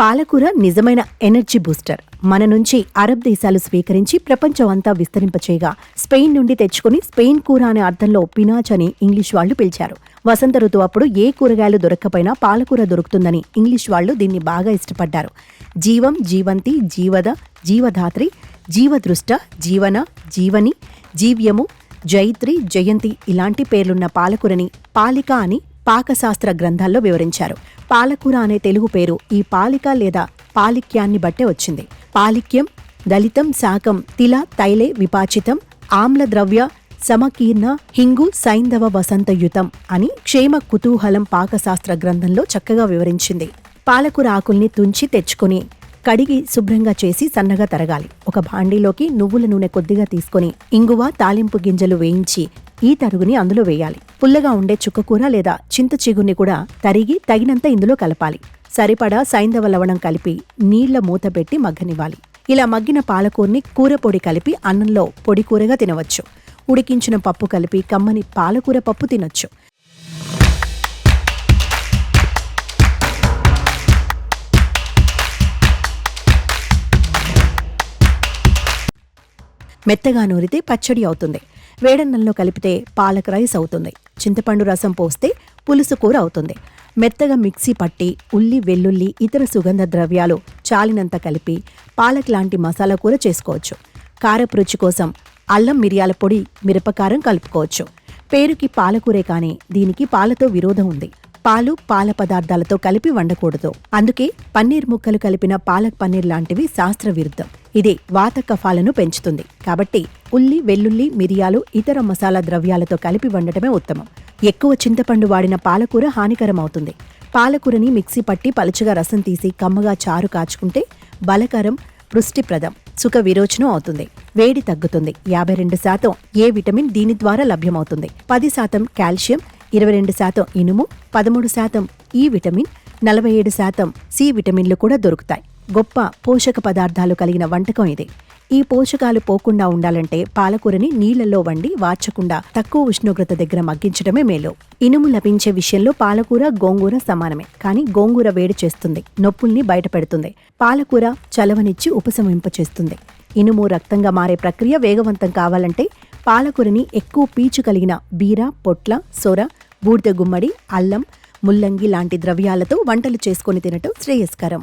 పాలకూర నిజమైన energy booster. మన నుంచి అరబ్ దేశాలు స్వీకరించి ప్రపంచం అంతా విస్తరింపచేయగా స్పెయిన్ నుండి తెచ్చుకుని స్పెయిన్ కూర అనే అర్థంలో పినాచ్ అని ఇంగ్లీష్ వాళ్ళు పిలిచారు. వసంత ఋతువు అప్పుడు ఏ కూరగాయలు దొరక్కపోయినా పాలకూర దొరుకుతుందని ఇంగ్లీష్ వాళ్ళు దీన్ని బాగా ఇష్టపడ్డారు. జీవం జీవంతి జీవద జీవధాత్రి జీవదృష్ట జీవన జీవని జీవ్యము జైత్రి జయంతి ఇలాంటి పేర్లున్న పాలకూరని పాలిక అని పాకశాస్త్ర గ్రంథాల్లో వివరించారు. పాలకూర అనే తెలుగు పేరు ఈ పాలిక లేదా పాలిక్యాన్ని బట్టే వచ్చింది. పాలిక్యం దళితం శాకం తిల తైలే విపాచితం ఆమ్ల ద్రవ్య సమకీర్ణ హింగు సైంధవ వసంతయుతం అని క్షేమ కుతూహలం పాకశాస్త్ర గ్రంథంలో చక్కగా వివరించింది. పాలకూర ఆకుల్ని తుంచి తెచ్చుకొని కడిగి శుభ్రంగా చేసి సన్నగా తరగాలి. ఒక భాండీలోకి నువ్వుల నూనె కొద్దిగా తీసుకొని ఇంగువ తాలింపు గింజలు వేయించి ఈ తరుగుని అందులో వేయాలి. పుల్లగా ఉండే చుక్కకూర లేదా చింత చిగుర్ని కూడా తరిగి తగినంత ఇందులో కలపాలి. సరిపడా సైంధవ లవణం కలిపి నీళ్ళ మూత పెట్టి మగ్గనివ్వాలి. ఇలా మగ్గిన పాలకూరని కూర పొడి కలిపి అన్నంలో పొడి కూరగా తినవచ్చు. ఉడికించిన పప్పు కలిపి కమ్మని పాలకూర పప్పు తినొచ్చు. మెత్తగా నూరితే పచ్చడి అవుతుంది. వేడన్నంలో కలిపితే పాలక్ రైస్ అవుతుంది. చింతపండు రసం పోస్తే పులుసు కూర అవుతుంది. మెత్తగా మిక్సీ పట్టి ఉల్లి వెల్లుల్లి ఇతర సుగంధ ద్రవ్యాలు చాలినంత కలిపి పాలక్ లాంటి మసాలా కూర చేసుకోవచ్చు. కారపు రుచి కోసం అల్లం మిరియాల పొడి మిరపకారం కలుపుకోవచ్చు. పేరుకి పాలకూరే కానీ దీనికి పాలతో విరోధం ఉంది. పాలు పాల పదార్థాలతో కలిపి వండకూడదు. అందుకే పన్నీర్ ముక్కలు కలిపిన పాలక్ పన్నీర్ లాంటివి శాస్త్ర విరుద్ధం ఇది వాత కఫాలను పెంచుతుంది. కాబట్టి ఉల్లి వెల్లుల్లి మిరియాలు ఇతర మసాలా ద్రవ్యాలతో కలిపి వండటమే ఉత్తమం. ఎక్కువ చింతపండు వాడిన పాలకూర హానికరం అవుతుంది పాలకూరని మిక్సీ పట్టి పలుచగా రసం తీసి కమ్మగా చారు కాచుకుంటే బలకరం పుష్టిప్రదం సుఖ విరోచనం అవుతుంది. వేడి తగ్గుతుంది. యాభై రెండు శాతం ఏ విటమిన్ దీని ద్వారా లభ్యమవుతుంది. పది శాతం కాల్షియం ఇరవై రెండు శాతం ఇనుము పదమూడు శాతం ఈ విటమిన్ నలభై ఏడు శాతం సి విటమిన్లు కూడా దొరుకుతాయి. గొప్ప పోషక పదార్థాలు కలిగిన వంటకం ఇది. ఈ పోషకాలు పోకుండా ఉండాలంటే పాలకూరని నీళ్ళలో వండి వార్చకుండా తక్కువ ఉష్ణోగ్రత దగ్గర మగ్గించడమే మేలు. ఇనుము లభించే విషయంలో పాలకూర గోంగూర సమానమే. కానీ గోంగూర వేడి చేస్తుంది నొప్పుల్ని బయటపెడుతుంది. పాలకూర చలవనిచ్చి ఉపశమింపచేస్తుంది. ఇనుము రక్తంగా మారే ప్రక్రియ వేగవంతం కావాలంటే పాలకూరని ఎక్కువ పీచు కలిగిన బీర పొట్ల సొర బూడిద గుమ్మడి అల్లం ముల్లంగి లాంటి ద్రవ్యాలతో వంటలు చేసుకొని తినటం శ్రేయస్కరం.